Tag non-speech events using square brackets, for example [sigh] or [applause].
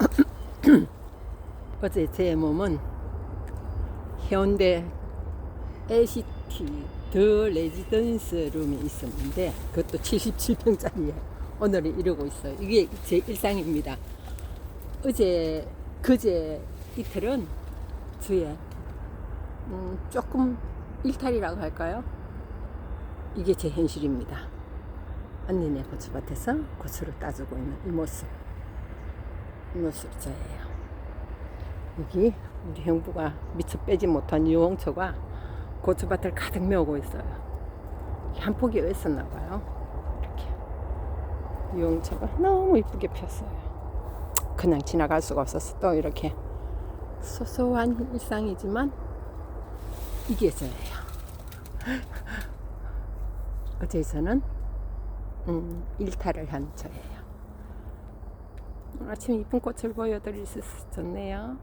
[coughs] 어제 제 몸은 현대 LCT 더 레지던스 룸에 있었는데 그것도 77평짜리에 오늘 이러고 있어요. 이게 제 일상입니다. 어제 그제 이틀은 주에 음, 조금 일탈이라고 할까요? 이게 제 현실입니다. 언니네 고추밭에서 고추를 따주고 있는 이 모습. 저예요. 여기 우리 형부가 미처 빼지 못한 유홍초가 고추밭을 가득 메우고 있어요. 한 폭이 있었나 봐요. 이렇게 유홍초가 너무 이쁘게 폈어요. 그냥 지나갈 수가 없어서 또 이렇게 소소한 일상이지만 이게 저예요. [laughs] 어제 저는 음, 일탈을 한 저예요. 아침 이쁜 꽃을 보여드릴 수 있어서 좋네요.